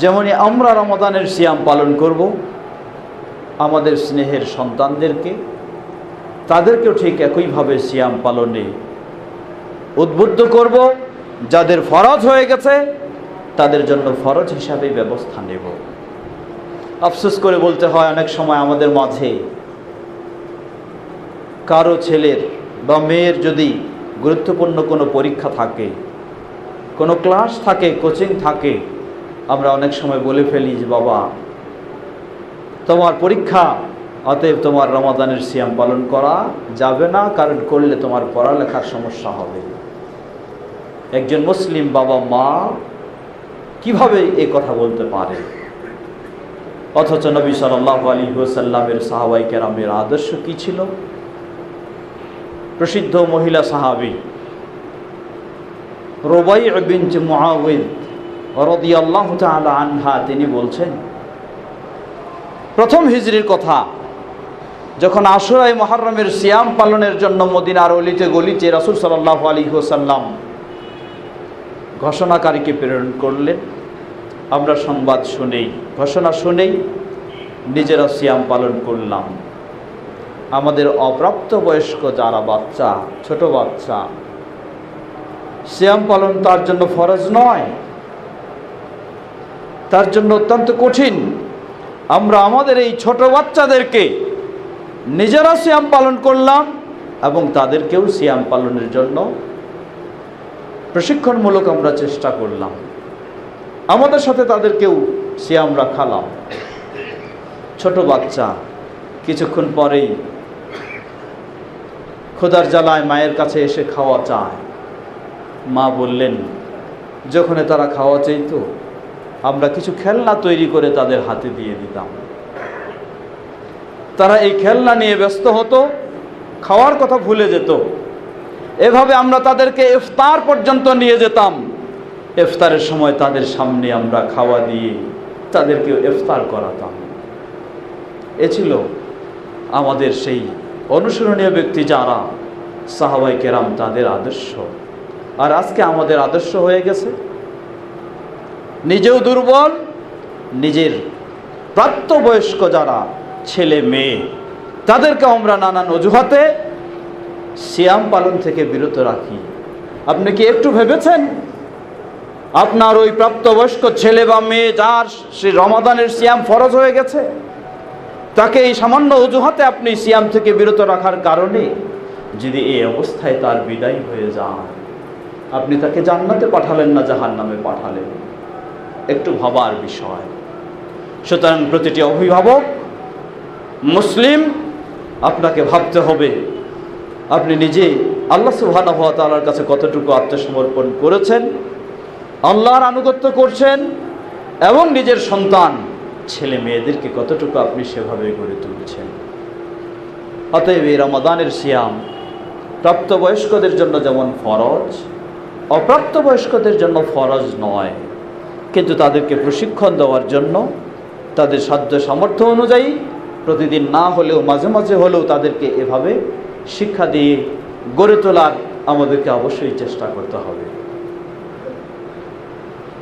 যেমনই আমরা রমাদানের সিয়াম পালন করব, আমাদের স্নেহের সন্তানদেরকে, তাদেরকেও ঠিক একইভাবে সিয়াম পালনে উদ্বুদ্ধ করব। যাদের ফরজ হয়ে গেছে, তাদের জন্য ফরজ হিসাবে ব্যবস্থা নেব। আফসোস করে বলতে হয় অনেক সময় আমাদের মাঝে, কারও ছেলের বা মেয়ের যদি গুরুত্বপূর্ণ কোনো পরীক্ষা থাকে, কোনো ক্লাস থাকে, কোচিং থাকে আমরা অনেক সময় বলে ফেলি যে, বাবা, তোমার পরীক্ষা, অতএব তোমার রমাদানের সিয়াম পালন করা যাবে না, কারণ করলে তোমার পড়ালেখার সমস্যা হবে। একজন মুসলিম বাবা মা কীভাবে এ কথা বলতে পারে? অথচ নবী সাল্লাহ আলী হুসাল্লামের সাহাবাই কেরামের আদর্শ কি ছিল? প্রসিদ্ধ মহিলা সাহাবি রোবাই বিন মুআউদ আনহা, তিনি বলছেন, প্রথম হিজরির কথা, যখন আশুরাই মহারমের সিয়াম পালনের জন্য মদিনার অলিতে গলিতে রাসূল সাল্লাল্লাহু আলী হোসাল্লাম ঘোষণাকারীকে প্রেরণ করলেন, আমরা সংবাদ শুনেই, ঘোষণা শুনেই নিজেরা সিয়াম পালন করলাম। আমাদের অপ্রাপ্ত বয়স্ক যারা বাচ্চা, ছোট বাচ্চা, সিয়াম পালন তার জন্য ফরজ নয়। তার জন্য অত্যন্ত কঠিন। আমরা আমাদের এই ছোট বাচ্চাদেরকে নিজেরা সিয়াম পালন করলাম এবং তাদেরকেও সিয়াম পালনের জন্য প্রশিক্ষণমূলক আমরা চেষ্টা করলাম। আমাদের সাথে তাদেরকেও সিয়াম রাখালাম। ছোট বাচ্চা, কিছুক্ষণ পরেই খোদার জ্বালায় মায়ের কাছে এসে খাওয়া চায়। মা বললেন যখন তারা খাওয়া চাইতো আমরা কিছু খেলনা তৈরি করে তাদের হাতে দিয়ে দিতাম। তারা এই খেলনা নিয়ে ব্যস্ত হতো, খাওয়ার কথা ভুলে যেত। এভাবে আমরা তাদেরকে ইফতার পর্যন্ত নিয়ে যেতাম। ইফতারের সময় তাদের সামনে আমরা খাওয়া দিয়ে তাদেরকে ইফতার করাতাম। এ ছিল আমাদের সেই অনুসরণীয় ব্যক্তি যারা সাহাবাই কেরাম তাদের আদর্শ। আর আজকে আমাদের আদর্শ হয়ে গেছে। নিজেও দুর্বল, নিজের প্রাপ্তবয়স্ক যারা ছেলে মেয়ে, তাদেরকে আমরা নানান অজুহাতে সিয়াম পালন থেকে বিরত রাখি। আপনি কি একটু ভেবেছেন? আপনার ওই প্রাপ্তবয়স্ক ছেলে বা মেয়ে যার সে রমাদানের সিয়াম ফরজ হয়ে গেছে, তাকে এই সামান্য অজুহাতে আপনি সিয়াম থেকে বিরত রাখার কারণে যদি এই অবস্থায় তার বিদায় হয়ে যায় আপনি তাকে জান্নাতে পাঠালেন না জাহান নামে পাঠালেন? একটু ভাবার বিষয়। সুতরাং প্রতিটি অভিভাবক, মুসলিম, আপনাকে ভাবতে হবে, আপনি নিজে আল্লাহ সুবহানাহু ওয়া কাছে কতটুকু আত্মসমর্পণ করেছেন, আল্লাহর আনুগত্য করছেন, এবং নিজের সন্তান, ছেলে মেয়েদেরকে কতটুকু আপনি সেভাবে গড়ে তুলছেন। অতএব এই রমাদানের সিয়াম প্রাপ্তবয়স্কদের জন্য যেমন ফরজ, অপ্রাপ্তবয়স্কদের জন্য ফরজ নয়। কিন্তু তাদেরকে প্রশিক্ষণ দেওয়ার জন্য তাদের সাধ্য সামর্থ্য অনুযায়ী প্রতিদিন না হলেও, মাঝে মাঝে হলেও তাদেরকে এভাবে শিক্ষা দিয়ে গড়ে তোলার আমাদেরকে অবশ্যই চেষ্টা করতে হবে।